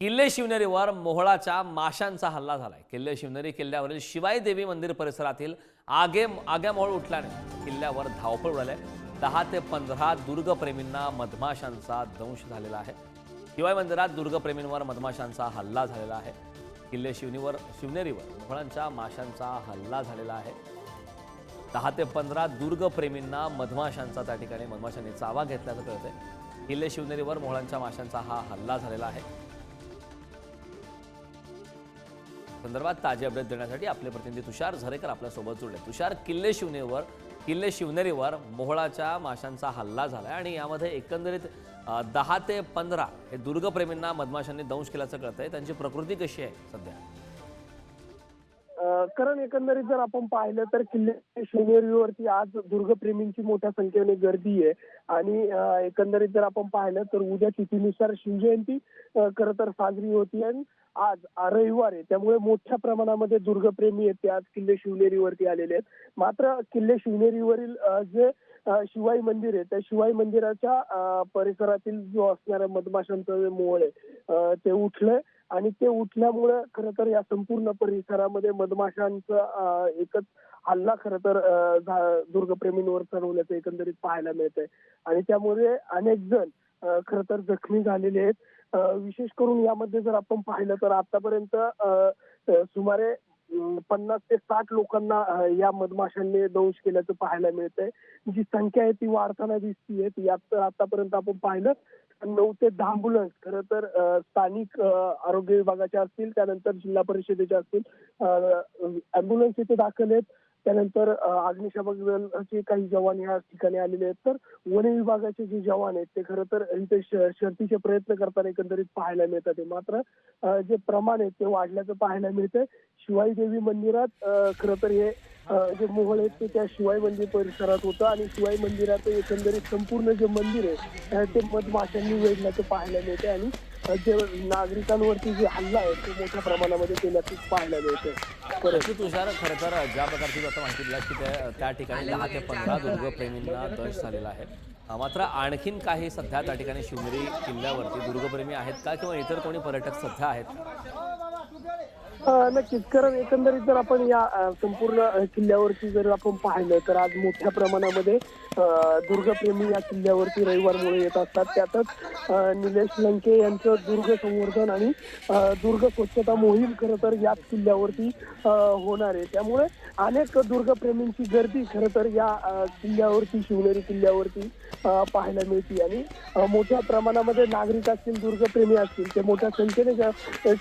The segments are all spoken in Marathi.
किल्ले शिवनेरीवर मोहळाच्या माशांचा हल्ला झालाय. किल्ले शिवनेरी किल्ल्यावरील शिवाई देवी मंदिर परिसरातील आगे आग्यामोळ उठल्याने किल्ल्यावर धावपळ उडाले दहा ते पंधरा दुर्गप्रेमींना मधमाशांचा दंश झालेला आहे. शिवाई मंदिरात दुर्गप्रेमींवर मधमाशांचा हल्ला झालेला आहे. किल्ले शिवनीवर शिवनेरीवर मोहळांच्या माशांचा हल्ला झालेला आहे. दहा ते पंधरा दुर्गप्रेमींना मधमाशांचा त्या ठिकाणी मधमाशांनी चावा घेतल्याचं कळतंय. किल्ले शिवनेरीवर मोहळांच्या माशांचा हा हल्ला झालेला आहे. संदर्भात ताजे अपडेट देण्यासाठी आपले प्रतिनिधी तुषार झरेकर आपल्यासोबत जुळले. तुषार किल्ले शिवनेरीवर किल्ले शिवनेरीवर मोहळाच्या माशांचा हल्ला झाला आणि यामध्ये एकंदरीत दहा ते पंधरा हे दुर्गप्रेमींना मधमाशांनी दंश केल्याचं कळतंय. त्यांची प्रकृती कशी आहे सध्या? कारण एकंदरीत जर आपण पाहिलं तर किल्ले शिवनेरीवरती आज दुर्गप्रेमींची मोठ्या संख्येने गर्दी आहे. आणि एकंदरीत जर आपण पाहिलं तर उद्या तिथीनुसार शिवजयंती खरं तर साजरी होती आणि आज रविवार आहे. त्यामुळे मोठ्या प्रमाणामध्ये दुर्गप्रेमी आहेत ते आज किल्ले शिवनेरीवरती आलेले आहेत. मात्र किल्ले शिवनेरीवरील जे शिवाई मंदिर आहे त्या शिवाई मंदिराच्या परिसरातील जो असणारा मधमाशांचं जे मोळ आहे ते उठलंय. आणि ते उठल्यामुळे खरं तर या संपूर्ण परिसरामध्ये मधमाशांचा एकच हल्ला खरं तर दुर्गप्रेमींवर चढवल्याचं एकंदरीत पाहायला मिळतंय. आणि त्यामुळे अनेक जण खर खरं तर जखमी झालेले आहेत. विशेष करून यामध्ये जर आपण पाहिलं तर आतापर्यंत सुमारे पन्नास ते साठ लोकांना या मधमाशांनी दंश केल्याचं पाहायला मिळतंय. जी संख्या आहे ती वाढताना दिसतीये. यात यात आतापर्यंत आपण पाहिलं नऊ ते दहा अँब्युलन्स खरं तर स्थानिक आरोग्य विभागाच्या असतील त्यानंतर जिल्हा परिषदेच्या असतील अँब्युलन्स इथे दाखल आहेत. त्यानंतर अग्निशामक दलाचे काही जवान या ठिकाणी आलेले आहेत. तर वन विभागाचे जे जवान आहेत ते खरं तर इथे श- प्रयत्न करताना एकंदरीत पाहायला मिळतात. ते मात्र जे प्रमाण आहे ते वाढल्याचं पाहायला मिळतंय. शिवाई देवी मंदिरात खरं तर हे जे मोहळ आहेत ते त्या शिवाई मंदिर परिसरात होतं आणि शिवाई मंदिरात एकंदरीत संपूर्ण जे मंदिर आहे ते मधमाशांनी वेढल्याचं पाहायला मिळते आणि जे नागरिकांवरती जे हल्ला आहे तो मोठ्या प्रमाणामध्ये केल्याचं पाहायला बरं नक्की तुषार खरं तर ज्या प्रकारची आता माहिती दिला की त्या त्या ठिकाणी दहा ते पंधरा दुर्गप्रेमींना दंश झालेला आहे. मात्र आणखीन काही सध्या त्या ठिकाणी शिवनेरी किल्ल्यावरती दुर्गप्रेमी आहेत का? किंवा इतर कोणी पर्यटक सध्या आहेत? नक्कीच. कारण एकंदरीत जर आपण या संपूर्ण किल्ल्यावरती जर आपण पाहिलं तर आज मोठ्या प्रमाणामध्ये दुर्गप्रेमी या किल्ल्यावरती रविवारमुळे येत असतात. त्यातच निलेश लंके यांचं दुर्ग संवर्धन आणि दुर्ग स्वच्छता मोहीम खरं तर याच किल्ल्यावरती होणार आहे. त्यामुळे अनेक दुर्गप्रेमींची गर्दी खरं तर या किल्ल्यावरती शिवनेरी किल्ल्यावरती पाहायला मिळते. आणि मोठ्या प्रमाणामध्ये नागरिक असतील दुर्गप्रेमी असतील ते मोठ्या संख्येने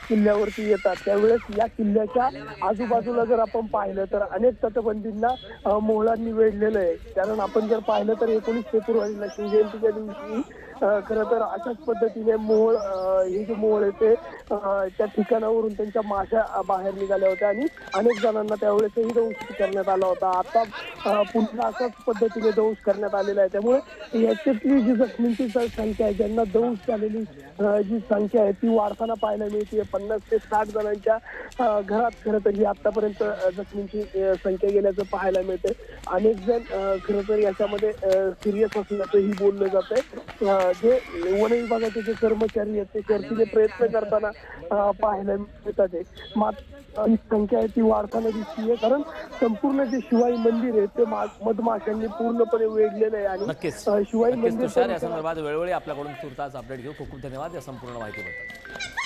किल्ल्यावरती येतात. त्यावेळेस या किल्ल्याच्या आजूबाजूला जर आपण पाहिलं तर अनेक तटबंदींना मोहळांनी वेढलेलं आहे. कारण आपण जर पाहिलं तर एकोणीस फेब्रुवारीला शिवजयंतीच्या दिवशी खरं तर अशाच पद्धतीने मोहोळ हे जे मोहोळ आहे ते त्या ठिकाणावरून त्यांच्या माशा बाहेर निघाल्या होत्या आणि अनेक जणांना त्यावेळेसही दंश करण्यात आला होता. आता पुन्हा अशाच पद्धतीने दंश करण्यात आलेला आहे. त्यामुळे याच्यातली जी जखमींची संख्या आहे ज्यांना दंश झालेली जी संख्या आहे ती वाढताना पाहायला मिळते पन्नास ते साठ जणांच्या घरात खरं तर ही आतापर्यंत जखमींची संख्या गेल्याचं पाहायला मिळते अनेक जण खरं तर याच्यामध्ये सिरियस असल्याचंही बोललं जात आहे जे वन विभागाचे जे कर्मचारी आहेत ते शर्थीने प्रयत्न करताना पाहायला मिळतात आहे. मात्र ही संख्या आहे ती वाढताना दिसतीये कारण संपूर्ण जे शिवाई मंदिर आहे ते मा- मधमाशांनी पूर्णपणे वेढलेलं आहे आणि शिवाई मंदिर या संदर्भात वेळोवेळी आपल्याकडून तुर्तास अपडेट घेऊ. खूप खूप धन्यवाद या संपूर्ण माहितीबद्दल.